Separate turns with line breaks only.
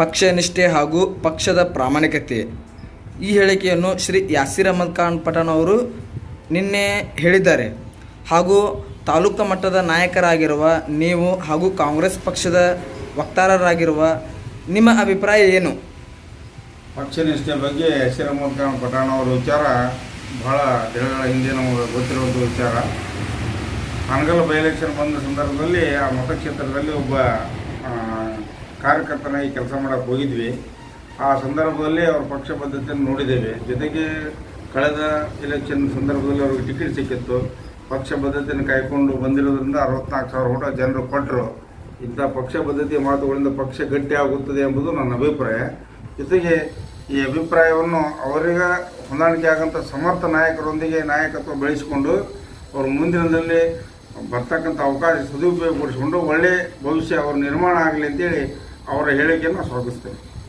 ಪಕ್ಷ ನಿಷ್ಠೆ ಹಾಗೂ ಪಕ್ಷದ ಪ್ರಾಮಾಣಿಕತೆ. ಈ ಹೇಳಿಕೆಯನ್ನು ಶ್ರೀ ಯಾಸಿರ್ ಅಹಮದ್ ಖಾನ್ ಪಠಾಣ್ ಅವರು ನಿನ್ನೆ ಹೇಳಿದ್ದಾರೆ. ಹಾಗೂ ತಾಲೂಕು ಮಟ್ಟದ ನಾಯಕರಾಗಿರುವ ನೀವು ಹಾಗೂ ಕಾಂಗ್ರೆಸ್ ಪಕ್ಷದ ವಕ್ತಾರರಾಗಿರುವ ನಿಮ್ಮ ಅಭಿಪ್ರಾಯ ಏನು?
ಪಕ್ಷ ನಿಷ್ಠೆ ಬಗ್ಗೆ ಅಹಮದ್ ಖಾನ್ ಪಠಾಣ್ ಅವರ ವಿಚಾರ ಬಹಳ ದಿನಗಳ ಹಿಂದೆ ನಮಗೆ ಗೊತ್ತಿರುವಂಥ ವಿಚಾರ. ಹಾನಗಲ್ ಬೈ ಎಲೆಕ್ಷನ್ ಬಂದ ಸಂದರ್ಭದಲ್ಲಿ ಆ ಮತಕ್ಷೇತ್ರದಲ್ಲಿ ಒಬ್ಬ ಕಾರ್ಯಕರ್ತನಾಗಿ ಕೆಲಸ ಮಾಡಕ್ಕೆ ಹೋಗಿದ್ವಿ. ಆ ಸಂದರ್ಭದಲ್ಲಿ ಅವ್ರ ಪಕ್ಷ ಬದ್ಧತೆಯನ್ನು ನೋಡಿದ್ದೇವೆ. ಜೊತೆಗೆ ಕಳೆದ ಎಲೆಕ್ಷನ್ ಸಂದರ್ಭದಲ್ಲಿ ಅವ್ರಿಗೆ ಟಿಕೆಟ್ ಸಿಕ್ಕಿತ್ತು. ಪಕ್ಷ ಬದ್ಧತೆಯನ್ನು ಕಾಯ್ಕೊಂಡು ಬಂದಿರೋದ್ರಿಂದ ಅರವತ್ನಾಲ್ಕು ಸಾವಿರ ಓಟ ಜನರು ಕೊಟ್ಟರು ಇಂಥ ಪಕ್ಷ ಬದ್ಧತೆಯ ಮಾತುಗಳಿಂದ ಪಕ್ಷ ಗಟ್ಟಿ ಆಗುತ್ತದೆ ಎಂಬುದು ನನ್ನ ಅಭಿಪ್ರಾಯ. ಜೊತೆಗೆ ಈ ಅಭಿಪ್ರಾಯವನ್ನು ಅವರಿಗೆ ಹೊಂದಾಣಿಕೆ ಆಗಂಥ ಸಮರ್ಥ ನಾಯಕರೊಂದಿಗೆ ನಾಯಕತ್ವ ಬೆಳೆಸಿಕೊಂಡು ಅವರು ಮುಂದಿನದಲ್ಲಿ ಬರ್ತಕ್ಕಂಥ ಅವಕಾಶ ಸದುಪಯೋಗಪಡಿಸಿಕೊಂಡು ಒಳ್ಳೆಯ ಭವಿಷ್ಯ ಅವರು ನಿರ್ಮಾಣ ಆಗಲಿ ಅಂತೇಳಿ ಅವರ ಹೇಳಿಕೆಯನ್ನು ಸ್ವಾಗತಿಸ್ತೇನೆ.